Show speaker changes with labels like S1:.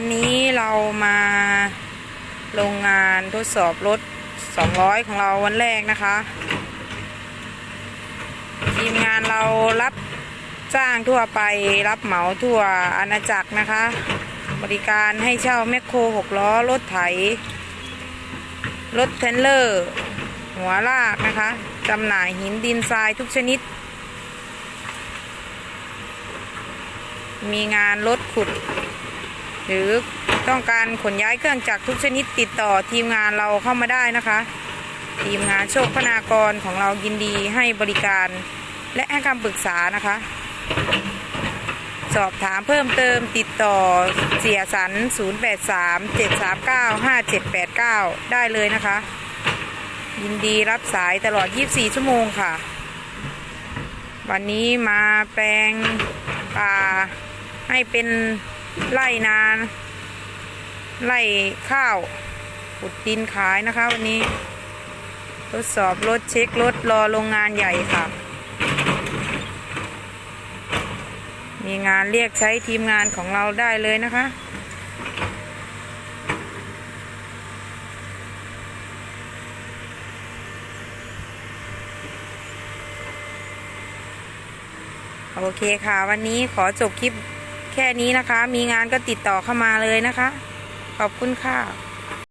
S1: วันนี้เรามาโรงงานทดสอบรถ 200 ของเราวันแรกนะคะ ทีมงานเรารับจ้างทั่วไปรับเหมาทั่วอาณาจักรนะคะ บริการให้เช่าแมคโคร6ล้อ รถไถ รถเทรลเลอร์ หัวลากนะคะจำหน่ายหินดินทรายทุกชนิด มีงานรถขุด หรือต้องการขนย้ายเครื่องจักรทุกชนิดติดต่อทีมงานเราเข้ามาได้นะคะ ทีมงานโชคพนากรของเรายินดีให้บริการ และให้คำปรึกษานะคะ สอบถามเพิ่มเติมติดต่อเสียสัน 083 739 5789 ได้เลยนะคะ ยินดีรับสายตลอด 24 ชั่วโมงค่ะ วันนี้มาแปลงป่าให้เป็น ไร่นานไร่ข้าวขุดดินขายนะคะ วันนี้ทดสอบรถเช็ครถรอโรงงานใหญ่ค่ะ มีงานเรียกใช้ทีมงานของเราได้เลยนะคะ โอเคค่ะ วันนี้ขอจบคลิป แค่นี้นะคะ มีงานก็ติดต่อเข้ามาเลยนะคะ ขอบคุณค่ะ